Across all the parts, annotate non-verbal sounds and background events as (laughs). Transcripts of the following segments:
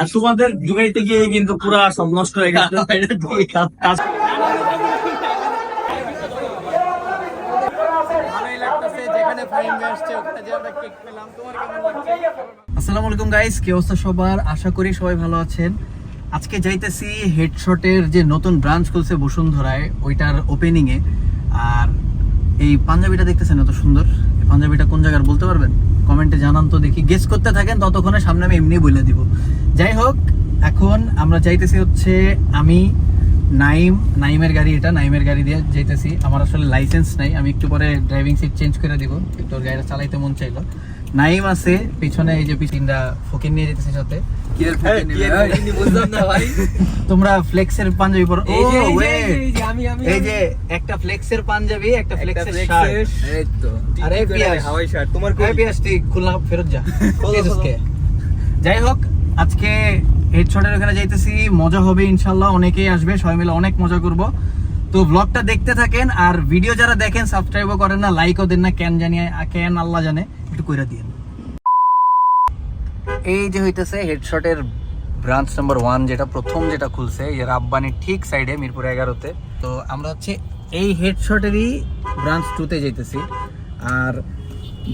আর তোমাদের যুগাইতে গিয়ে কিন্তু পুরা সব নষ্ট হয়ে গেছে। (laughs) আসসালামু আলাইকুম গাইস কি অবস্থা সবার? আশা করি সবাই ভালো আছেন। আজকে যাইতেছি হেডশটের যে নতুন ব্রাঞ্চ খুলছে বসুন্ধরায় ওইটার ওপেনিং এ আর এই পাঞ্জাবিটা দেখতেছেন এত সুন্দর? এই পাঞ্জাবিটা কোন জায়গার বলতে পারবেন? কমেন্টে জানান তো দেখি। গেস করতে থাকেন, ততক্ষণে সামনে আমি এমনি বলে দিব। যাই হোক, এখন আমরা যাইতেছি হচ্ছে আমি, নাইম, নাইমের গাড়ি এটা, নাইমের গাড়ি দিয়ে যাইতেছি। আমার আসলে লাইসেন্স নাই, আমি একটু পরে ড্রাইভিং সিট চেঞ্জ করে দিব। একটু গাড়িটা চালাইতে মন চাইলো। নাইম আছে পিছনে এই যে পিছনটা ফকির নিয়ে যেতেছে সাথে। তোমরা ফ্লেক্সের পাঞ্জাবি পরো। ও এই যে একটা ফ্লেক্সের পাঞ্জাবি একটা ফ্লেক্সের শার্ট। আরে পিয়াস। তোমার আরে পিয়াস তুই খুলনা ফেরত যা। (laughs) যাই হোক আজকে হেডশটের ওখানে যাইতেছি। মজা হবে ইনশাল্লাহ অনেকেই আসবে সবাই মিলে অনেক মজা করব। তো ব্লগটা দেখতে থাকেন আর ভিডিও যারা দেখেন সাবস্ক্রাইবও করেন না লাইকও দেন না কেন জানি কেন আল্লাহ জানে। কইরা দিন এই যে হইতেছে হেডশটের ব্রাঞ্চ নাম্বার ওয়ান যেটা প্রথম যেটা খুলছে, এই যে ঠিক সাইডে মিরপুর এগারোতে। তো আমরা হচ্ছে এই হেডশটেরই ব্রাঞ্চ টুতে যাইতেছি। আর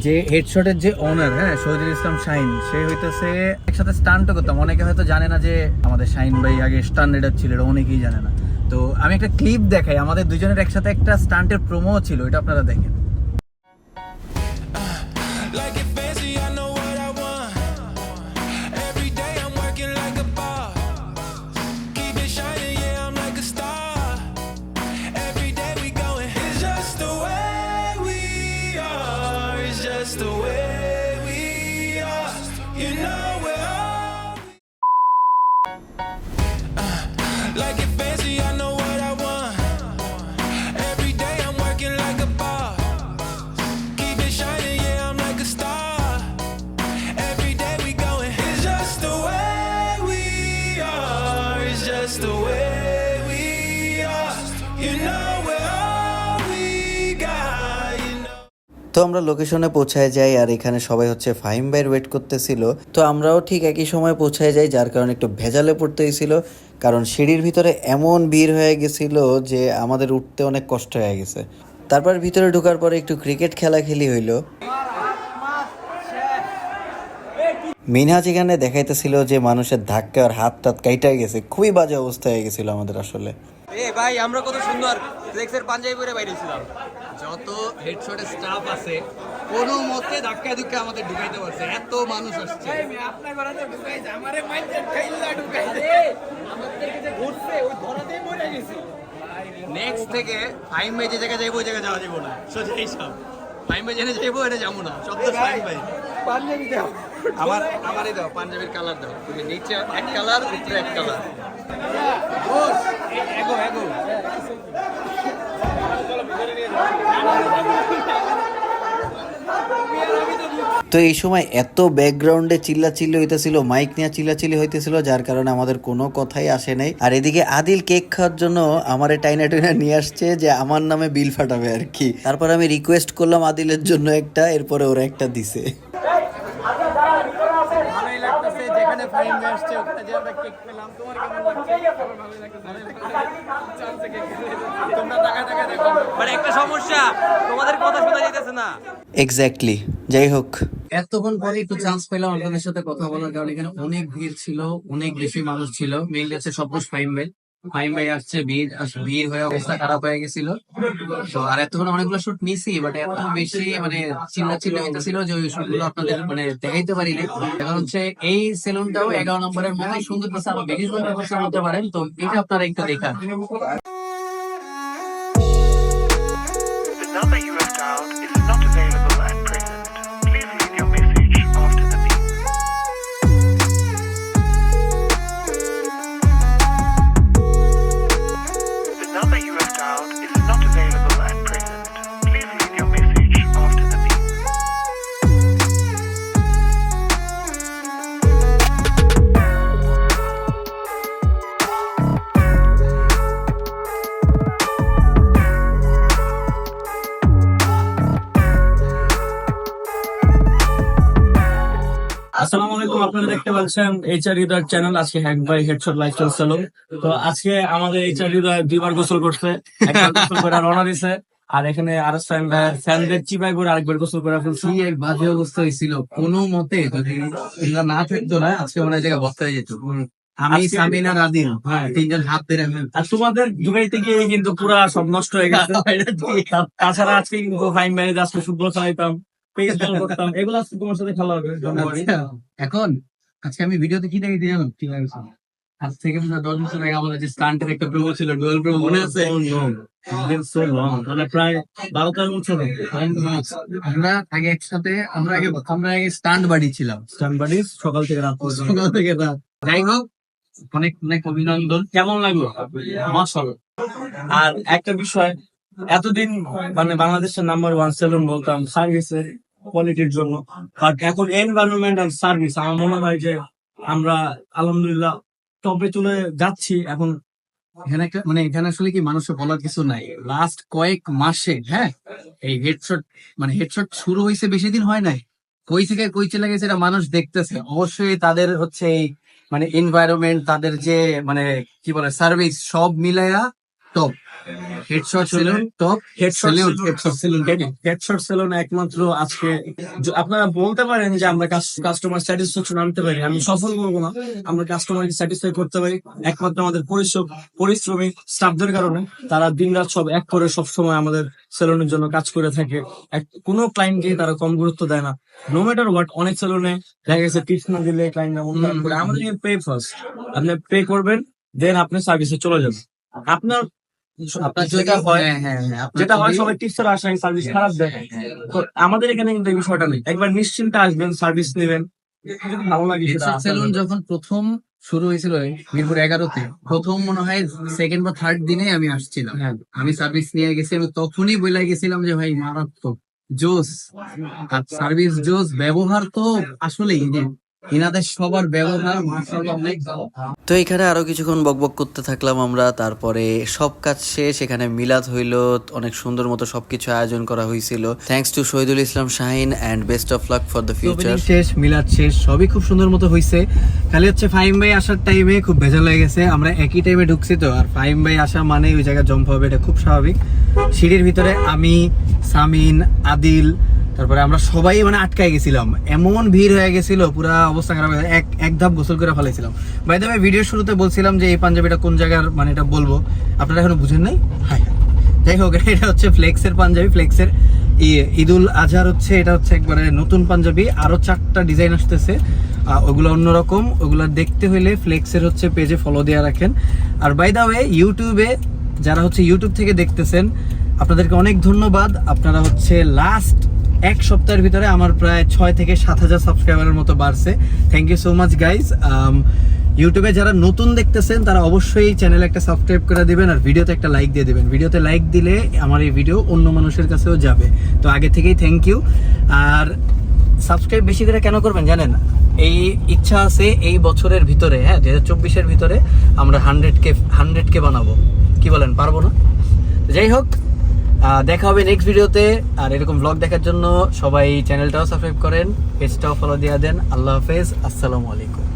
যে হেডশটের যে ওনার হ্যাঁ শহীদুল ইসলাম শাহিন, সে হইতেছে একসাথে স্টান্টও করতাম। অনেকে হয়তো জানে না যে আমাদের শাহিন ভাই আগে রেডার ছিল, এটা অনেকেই জানে না। তো আমি একটা ক্লিপ দেখাই। আমাদের দুজনের একসাথে একটা স্টান্টের প্রোমো ছিল এটা আপনারা দেখেন। The way তো আমরা লোকেশনে পৌঁছায় যাই আর এখানে সবাই হচ্ছে ফাহিম ভাইয়ের ওয়েট করতেছিল। তো আমরাও ঠিক একই সময় পৌঁছায় যাই, যার কারণে একটু ভেজালে পড়তে হয়েছিল কারণ সিঁড়ির ভিতরে এমন ভিড় হয়ে গেছিল যে আমাদের উঠতে অনেক কষ্ট হয়ে গেছে। তারপর ভিতরে ঢোকার পরে একটু ক্রিকেট খেলা খেলি হইল। মিনহাজ এখানে দেখাইতেছিল যে মানুষের ধাক্কা আর হাত টাত কাইটা গেছে, খুবই বাজে অবস্থা হয়ে গেছিল আমাদের আসলে। এ ভাই, আমরা কত সুন্দর। ফ্লেক্সের পাঞ্জাবি পরে বাইরে ছিলাম। যত হেডশটের স্টাফ আছে কোনো মতে ধাক্কা ধুক্কা আমাদের ঢুকাইতে পারছে এত মানুষ আসছে। নেক্সট থেকে ফাইম ভাই যে জায়গায় যাইবো ওই জায়গায় যাওয়া যাব না। সোজা এইসব ফাইম ভাই যেখানে যাইবো এটা যাব না। সব তো ফাইম ভাই। পাঞ্জাবি দাও। আমার আমারই দাও পাঞ্জাবির কালার দাও। তুমি নিচে এক কালার উপরে এক কালার এগো এগো। তো এই সময় এত ব্যাকগ্রাউন্ডে চিল্লাচিল্লি হইতেছিল মাইক নিয়ে চিল্লাচিল্লি হইতেছিল, যার কারণে আমাদের কোনো কথাই আসে নাই। আর এদিকে আদিল কেক খাওয়ার জন্য আমার টাইনা টাইনা নিয়ে আসছে যে আমার নামে বিল ফাটাবে আর কি। তারপর আমি রিকোয়েস্ট করলাম আদিলের জন্য একটা, এরপরে ওরা একটা দিছে ভালোই লাগতেছে আসছে ওখানে যে আমরা কেক পেলাম তোমার কেমন লাগছে? আমার ভালোই লাগতেছে কেক তোমরা টাকা টাকা দেখো। মানে একটা সমস্যা তোমাদের কথা শোনা যাইতেছে না। এক্স্যাক্টলি যাই হোক। এতক্ষণ পরে একটু চান্স পেলাম আপনাদের সাথে কথা বলার কারণ এখানে অনেক ভিড় ছিল অনেক বেশি মানুষ ছিল। মেইনলি গেছে সব ফাইভ ভাই ফাইম ভাই আসছে, ভিড় আস- হয়ে অবস্থা খারাপ হয়ে গেছিল। তো আর এতক্ষণ অনেকগুলো শুট নিছি বাট এত বেশি মানে চিল্লা চিল্লা হইতেছিল যে ওই শুটগুলো আপনাদের মানে দেখাইতে পারি না এখন হচ্ছে এই সেলুনটাও এগারো নম্বরের মতো সুন্দর সুন্দর করছে বলতে পারেন। তো এটা আপনারা একটু দেখান। আসসালামু আলাইকুম আপনারা দেখতে পাচ্ছেন এইচআর হৃদয় চ্যানেল আজকে হ্যাক বাই হেডশট লাইফস্টাইল সেলুন তো আজকে আমাদের এইচআর হৃদয় দুইবার গোসল করছে একবার গোসল করে রওনা দিছে আর এখানে আর ফ্যানদের চিপাই করে আরেকবার গোসল করে ফেলছি। এক বাজে অবস্থা হয়েছিল কোনো মতে যদি না থাকতো না আজকে মনে হয় জায়গায় বস্তা হয়ে যেত। আমি সামিনা রাদিন হ্যাঁ। তিনজন হাত ধরে আর তোমাদের যুগাইতে গিয়ে কিন্তু পুরা সব নষ্ট হয়ে গেছে। (laughs) তাছাড়া আজকে ফাইন ম্যানেজ আজকে ফুটবল খেলাইতাম পেজ বল করতাম। এগুলো আজকে তোমার সাথে খেলা হবে। আচ্ছা, এখন আজকে আমি ভিডিওতে কি দেখি জানো ঠিক আছে আজ থেকে দশ বছর আগে আমাদের যে স্টান্টের একটা প্রোমো ছিল ডুয়েল প্রোমো মনে আছে? প্রায় বারো তেরো বছর আমরা আগে একসাথে আমরা আগে আমরা আগে স্টান্ট বাড়ি ছিলাম। সকাল থেকে রাত সকাল থেকে রাত। যাই হোক অনেক অনেক অভিনন্দন। কেমন লাগল? মাশাআল্লাহ আর একটা বিষয় এতদিন মানে বাংলাদেশের নাম্বার ওয়ান সেলুন বলতাম সার্ভিসের কোয়ালিটির জন্য। বাট এখন এনভায়রনমেন্ট আর সার্ভিস আমার মনে হয় যে আমরা আলহামদুলিল্লাহ টপে চলে যাচ্ছি। এখন এখানে একটা মানে এখানে আসলে কি মানুষের বলার কিছু নাই। লাস্ট কয়েক মাসে হ্যাঁ এই হেডশট মানে হেডশট শুরু হয়েছে, বেশি দিন হয় নাই। কই থেকে কই চলে গেছে এটা মানুষ দেখতেছে। অবশ্যই তাদের হচ্ছে এই মানে এনভায়রনমেন্ট তাদের যে মানে কি বলে সার্ভিস সব মিলায়া টপ হেডশট ছিল টপ হেডশট সেলুন একমাত্র আজকে আপনারা বলতে পারেন যে আমরা কাস্টমার স্যাটিসফ্যাকশন আনতে পারি। আমি সফল বলব না। আমরা কাস্টমারকে স্যাটিসফাই করতে পারি। একমাত্র আমাদের পরিশ্রম পরিশ্রমী স্টাফদের কারণে। তারা দিনরাত সব এক করে সব সময় আমাদের সেলুনের জন্য কাজ করে থাকে। কোনো ক্লায়েন্টকে তারা কম গুরুত্ব দেয় না। নো ম্যাটার হোয়াট অনেক সেলুনে দেখা গেছে টিপস না দিলে ক্লায়েন্ট এমন খারাপ আমাদের পে ফার্স্ট আপনি পে করবেন দেন আপনি সার্ভিসে চলে যাবেন। আপনার আপনার যেটা হয় হ্যাঁ হ্যাঁ আপনার যেটা সবাই টিপসের আশায় সার্ভিস খারাপ দেয় তো আমাদের এখানে কিন্তু এই বিষয়টা নেই। একবার নিশ্চিন্তে আসবেন সার্ভিস নেবেন। ভালো লাগে সেলুন যখন প্রথম শুরু হয়েছিল মিরপুর এগারোতে প্রথম মনে হয় সেকেন্ড বা থার্ড দিনে আমি আসছিলাম। আমি সার্ভিস নিয়ে গেছি আমি তখনই বলে গেছিলাম যে ভাই মারাত্মক জোস। আর সার্ভিস জোস ব্যবহার তো আসলেই এনাদের সবার ব্যবহার মাশাআল্লাহ অনেক। তো এখানে আরও কিছুক্ষণ বকবক করতে থাকলাম আমরা তারপরে সব কাজ শেষ এখানে মিলাদ হইল অনেক সুন্দর মতো সবকিছু আয়োজন করা হয়েছিল thanks to Shahidul Islam Shahin and best of luck for the future শেষ মিলাদ শেষ সবই খুব সুন্দর মতো হয়েছে খালি হচ্ছে ফাহিম ভাই আসার টাইমে খুব ভেজাল হয়ে গেছে আমরা একই টাইমে ঢুকছি তো আর ফাহিম ভাই আসা মানে ওই জায়গায় জম্প হবে এটা খুব স্বাভাবিক। সিঁড়ির ভিতরে আমি সামিন আদিল তারপরে আমরা সবাই মানে আটকায় গেছিলাম। এমন ভিড় হয়ে গেছিল, পুরা অবস্থা খারাপ হয়ে এক এক ধাপ গোসল করে ফেলাইছিলাম বাই দ্য ভিডিও শুরুতে বলছিলাম যে এই পাঞ্জাবিটা কোন জায়গার মানে এটা বলব। আপনারা এখনও বুঝেন নাই? হাই যাই হোক, (laughs) এটা হচ্ছে ফ্লেক্সের পাঞ্জাবি ফ্লেক্সের ঈদুল আজহার হচ্ছে, এটা হচ্ছে একবারে নতুন পাঞ্জাবি। আরও চারটা ডিজাইন আসতেছে। ওগুলো অন্যরকম। ওগুলো দেখতে হইলে ফ্লেক্সের হচ্ছে পেজে ফলো দেওয়া রাখেন। আর বাই দা ওয়ে ইউটিউবে যারা হচ্ছে ইউটিউব থেকে দেখতেছেন, আপনাদেরকে অনেক ধন্যবাদ। আপনারা হচ্ছে লাস্ট এক সপ্তাহের ভিতরে আমার প্রায় ছয় থেকে সাত হাজার সাবস্ক্রাইবারের মতো বাড়ছে। Thank you so much guys ইউটিউবে যারা নতুন দেখতেছেন, তারা অবশ্যই চ্যানেলে একটা সাবস্ক্রাইব করে দেবেন আর ভিডিওতে একটা লাইক দিয়ে দেবেন। ভিডিওতে লাইক দিলে আমার এই ভিডিও অন্য মানুষের কাছেও যাবে। তো আগে থেকেই থ্যাংক ইউ আর সাবস্ক্রাইব বেশি করে কেন করবেন জানেন? এই ইচ্ছা আছে এই বছরের ভিতরে হ্যাঁ দু হাজার চব্বিশের ভিতরে আমরা হান্ড্রেড কে হান্ড্রেড কে বানাবো। কি বলেন, পারব না? যাই হোক দেখা হবে নেক্সট ভিডিওতে আর এরকম ব্লগ দেখার জন্য সবাই চ্যানেলটাও সাবস্ক্রাইব করেন পেজটাও ফলো দিয়ে দেন। আল্লাহ হাফেজ, আসসালামু আলাইকুম।